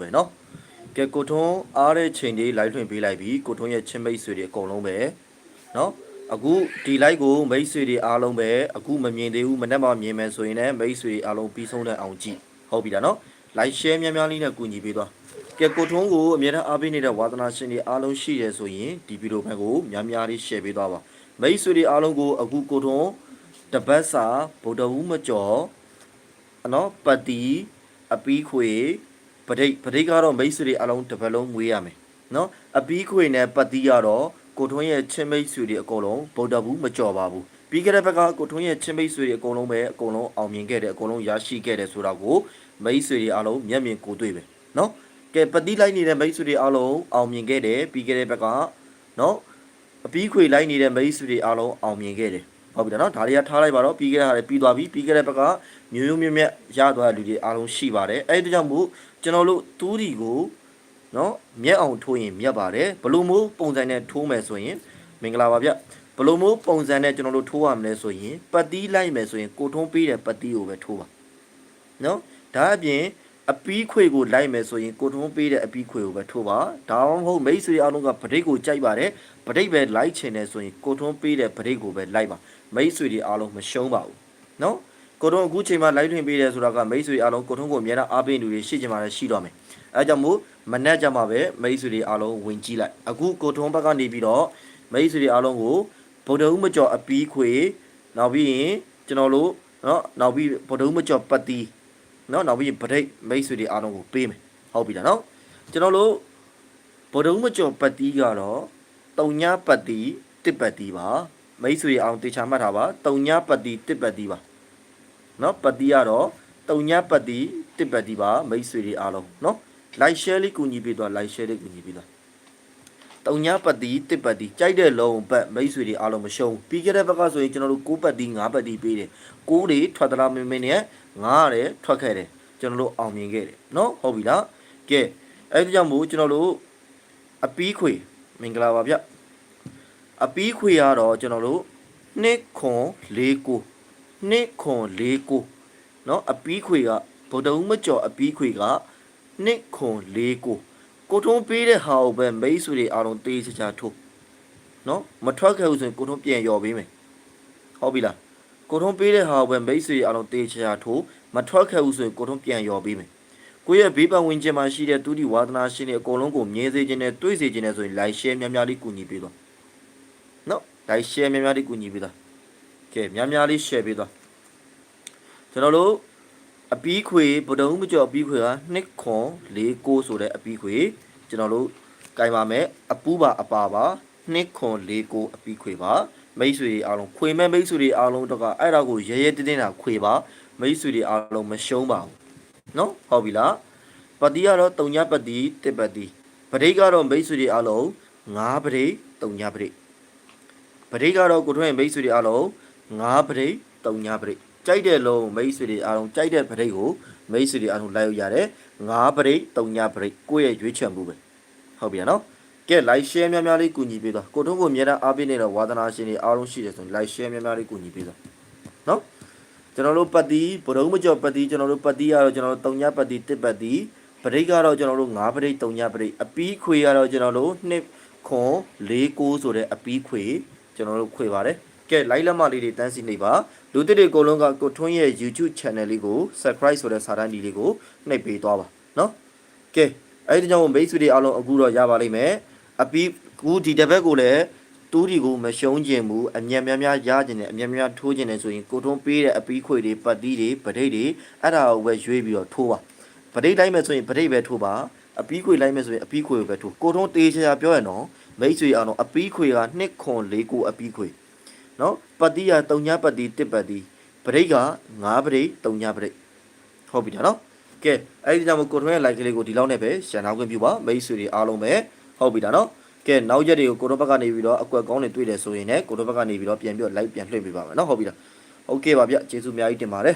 မယ်နော်ကဲကိုထွန်းအားတဲ့ချိန်လေးလိုက်လွှင့်ပေးလိုက်ပြီကိုထွန်းရဲ့ချင်းမိတ်ဆွေတွေအကုန်လုံးပဲနော်အခုဒီ live ကိုမိတ်ဆွေတွေအားလုံးပဲအခုမမြင်သေးဘူးမနေ့မှမြင်မယ်ဆိုရင်လည်းမိတ်ဆွေတွေအားလုံးပြီးဆုံးတဲ့အောင်ကြည့်ဟုတ်ပြီလားနော် live share များများလေးနဲ့ကူညီပေးသွားကဲကိုထွန်းကိုအမြဲတမ်းအားပေးနေတဲ့ဝါသနာရှင်တွေအားလုံးရှိရဆိုရင်ဒီဗီဒီယိုဘက်ကိုများများလေး share ပေးသွားပါမိတ်ဆွေတွေအားလုံးကိုအခုကိုထွန်းတပတ်စာဗုဒ္ဓဦးမကျော်အနော်ပတိအပီးခွေ ပဋိပဋိကတော့မိတ်ဆွေတွေအားလုံးတစ်ပတ်လုံးငွေးရမယ်နော်အပီးခွေနဲ့ပတိကတော့ကိုထွန်းရဲ့ချင်းမိတ်ဆွေတွေအကုန်လုံးဗုဒ္ဓဘူးမကျော်ပါဘူးပြီးခဲ့တဲ့ဘက်ကကိုထွန်းရဲ့ချင်းမိတ်ဆွေတွေအကုန်လုံးပဲအကုန်လုံးအောင်မြင်ခဲ့တယ်အကုန်လုံးရရှိခဲ့တယ်ဆိုတာကိုမိတ်ဆွေတွေအားလုံးမျက်မြင်ကိုယ်တွေ့ပဲနော်ကဲပတိလိုက်နေတဲ့မိတ်ဆွေတွေအားလုံးအောင်မြင်ခဲ့တယ်ပြီးခဲ့တဲ့ဘက်ကနော်အပီးခွေလိုက်နေတဲ့မိတ်ဆွေတွေအားလုံးအောင်မြင်ခဲ့တယ် ဟုတ်ပြီလားနော်ဒါတွေကထားလိုက်ပါတော့ပြီးခဲ့တဲ့ဟာတွေပြီးသွားပြီပြီးခဲ့တဲ့ဘက်ကမျိုးမျိုးမြတ်မြတ်ရသွားတဲ့လူတွေအားလုံးရှိပါတယ်အဲ့ဒီကြောင့်မို့ကျွန်တော်တို့တူးဒီကိုနော်မြက်အောင်ထိုးရင်မြက်ပါတယ်ဘလို့မို့ပုံစံနဲ့ထိုးမယ်ဆိုရင်မင်္ဂလာပါဗျဘလို့မို့ပုံစံနဲ့ကျွန်တော်တို့ထိုးရမလဲဆိုရင်ပတ်တီးလိုက်မယ်ဆိုရင်ကိုထုံးပေးတဲ့ပတ်တီးကိုပဲထိုးပါနော်ဒါအပြင် အပီးခွေကိုလိုက်မယ်ဆိုရင်ကိုထုံးပေးတဲ့အပီးခွေကိုပဲထိုးပါဒါမှမဟုတ်မိတ်ဆွေအားလုံးကဗဒိတ်ကိုကြိုက်ပါတယ်ဗဒိတ်ပဲလိုက်ချင်တယ်ဆိုရင်ကိုထုံးပေးတဲ့ဗဒိတ်ကိုပဲလိုက်ပါမိတ်ဆွေတွေအားလုံးမရှုံးပါဘူးနော်ကိုထုံးအခုချိန်မှာလိုက်ထွင်ပေးတယ်ဆိုတာကမိတ်ဆွေအားလုံးကိုထုံးကိုအများအားပေးလူတွေရှိချင်မှလည်းရှိတော့မယ်အဲကြောင့်မို့မနေ့ကမှပဲမိတ်ဆွေတွေအားလုံးဝင်ကြည့်လိုက်အခုကိုထုံးဘက်ကနေပြီးတော့မိတ်ဆွေတွေအားလုံးကိုဗုဒ္ဓဦးမကျော်အပီးခွေနောက်ပြီးရင်ကျွန်တော်တို့နော်နောက်ပြီးဗုဒ္ဓဦးမကျော်ပတ်တီး နော်နောက်ပြီးဗဒိတ်မိတ်ဆွေတွေအားလုံးကိုပေးမယ်ဟုတ်ပြီလားနော်ကျွန်တော်တို့ဗုဒ္ဓဦးမကျော်ပတ်တီးကတော့တုံညာပတ်တီးတစ်ပတ်တီးပါမိတ်ဆွေအောင်တေချာမှတ်ထားပါတုံညာပတ်တီးတစ်ပတ်တီးပါနော်ပတ်တီးကတော့တုံညာပတ်တီးတစ်ပတ်တီးပါမိတ်ဆွေတွေအားလုံးနော် like share လေးကူညီပေးသွား like share လေးကူညီပေးသွားတုံညာပတ်တီးတစ်ပတ်တီးကြိုက်တဲ့လုံးပတ်မိတ်ဆွေတွေအားလုံးမရှုံးပြီးခဲ့တဲ့ဘက်ကဆိုရင်ကျွန်တော်တို့6ပတ်တီး9ပတ်တီးပေးတယ်6တွေထွက်သလားမင်းမင်းနဲ့ ငားရတယ်ထွက်ခဲ့တယ်ကျွန်တော်တို့အောင်မြင်ခဲ့တယ်နော်ဟုတ်ပြီလားကဲအဲ့ဒီကြောင့်မို့ကျွန်တော်တို့အပီးခွေမင်္ဂလာပါဗျအပီးခွေကတော့ကျွန်တော်တို့နှစ်ခွန်၄ကိုနှစ်ခွန်၄ကိုနော်အပီးခွေကဗုဒ္ဓဦးမကျော်အပီးခွေကနှစ်ခွန်၄ကိုကိုထုံးပေးတဲ့ဟာကိုပဲမိတ်ဆွေတွေအားလုံးတေးချာချာထိုးနော်မထွက်ခဲ့ဘူးဆိုရင်ကိုထုံးပြန်ရော်ပေးမယ်ဟုတ်ပြီလား ကိုထုံးပေးတဲ့ဟာကိုပဲမိတ်ဆွေအားလုံးတေးချာချာထုတ်မထွက်ခဲ့ဘူးဆိုရင်ကိုထုံးပြန်ရော်ပေးမယ်ကိုယ့်ရဲ့ဘေးပတ်ဝန်းကျင်မှာရှိတဲ့တူတီဝါသနာရှင်တွေအကုန်လုံးကိုမြင်စေခြင်းနဲ့တွေးစေခြင်းနဲ့ဆိုရင် like share များများလေးကူညီပေးတော့နော် like share များများလေးကူညီပေးတော့ကဲများများလေး share ပေးတော့ကျွန်တော်တို့အပီးခွေဗုဒ္ဓဦးမကျော်အပီးခွေက2ခွန်4ကိုဆိုတဲ့အပီးခွေကျွန်တော်တို့ကြိုင်ပါမယ်အပူးပါအပါပါ2ခွန်4ကိုအပီးခွေပါ မိတ်ဆွေတွေအားလုံးခွေမဲ့မိတ်ဆွေတွေအားလုံးတော့ကအဲ့ဒါကိုရဲရဲတင်းတင်းတာခွေပါမိတ်ဆွေတွေအားလုံးမရှုံးပါဘူးနော်ဟုတ်ပြီလားပတိကတော့တုံညပတိတစ်ပတိပဋိကတော့မိတ်ဆွေတွေအားလုံး9ပဋိတုံညပဋိပဋိကတော့ကိုထွန်းရဲ့မိတ်ဆွေတွေအားလုံး9ပဋိတုံညပဋိကြိုက်တဲ့လုံးမိတ်ဆွေတွေအားလုံးကြိုက်တဲ့ပဋိကိုမိတ်ဆွေတွေအားလုံးလိုက်ရရတယ်9ပဋိတုံညပဋိကိုယ့်ရဲ့ရွေးချယ်မှုပဲဟုတ်ပြီနော် ကဲ like share များများလေးကူညီပေးတော့ကိုထွန်းကိုအများအားပေးနေတဲ့ဝါသနာရှင်တွေအားလုံးရှိတယ်ဆိုရင် like share များများလေးကူညီပေးတော့နော်ကျွန်တော်တို့ပတ်တီဗုဒ္ဓမကျော်ပတ်တီကျွန်တော်တို့ပတ်တီကတော့ကျွန်တော်တို့တုံညပတ်တီတစ်ပတ်တီပရိတ်ကတော့ကျွန်တော်တို့9ပရိတ်တုံညပရိတ်အပီးခွေကတော့ကျွန်တော်တို့2ခွန်4 9ဆိုတဲ့အပီးခွေကျွန်တော်တို့ခွေပါတယ်ကဲ like လက်မလေးတွေတန်းစီနေပါလူတစ်တွေအကုန်လုံးကကိုထွန်းရဲ့ YouTube channel လေးကို subscribe ဆိုတဲ့စာတန်းဒီလေးကိုနှိပ်ပေးသွားပါနော်ကဲအဲ့ဒီကြောင့်မိတ်ဆွေတွေအားလုံးအခုတော့ရပါလိမ့်မယ် အပီးကူဒီတစ်ဘက်ကိုလည်းတူးဒီကိုမရှုံးခြင်းဘူးအမြတ်များများရခြင်းနဲ့အမြတ်များထိုးခြင်းနဲ့ဆိုရင်ကိုထုံးပေးတဲ့အပီးခွေတွေပတ်တီးတွေပဒိတ်တွေအဲ့ဒါကိုပဲရွေးပြီးတော့ထိုးပါပဒိတ်လိုက်မယ်ဆိုရင်ပဒိတ်ပဲထိုးပါအပီးခွေလိုက်မယ်ဆိုရင်အပီးခွေကိုပဲထိုးကိုထုံးတေးချာပြောရနော်မိတ်ဆွေအောင်တော့အပီးခွေက2ခွန်4ကိုအပီးခွေနော်ပတ်တီးက3ညပတ်တီး1ပတ်တီးပဒိတ်က9ပဒိတ်3ညပဒိတ်ဟုတ်ပြီနော်ကဲအဲ့ဒီကြောင့်ကိုထုံးရဲ့ like ကလေးကိုဒီလောက်နဲ့ပဲရှန်နာခွင့်ပြုပါမိတ်ဆွေတွေအားလုံးပဲ ဟုတ်ပြီဒါနော် ကဲနောက်ရက်တွေကိုကိုတို့ဘက်ကနေပြီးတော့အကွက်ကောင်းတွေတွေ့တယ်ဆိုရင်လည်းကိုတို့ဘက်ကနေပြီးတော့ပြန်ပြီးတော့ live ပြန်လွှင့်ပေးပါမယ်เนาะဟုတ်ပြီလားโอเคပါဗျကျေးဇူးအများကြီးတင်ပါတယ်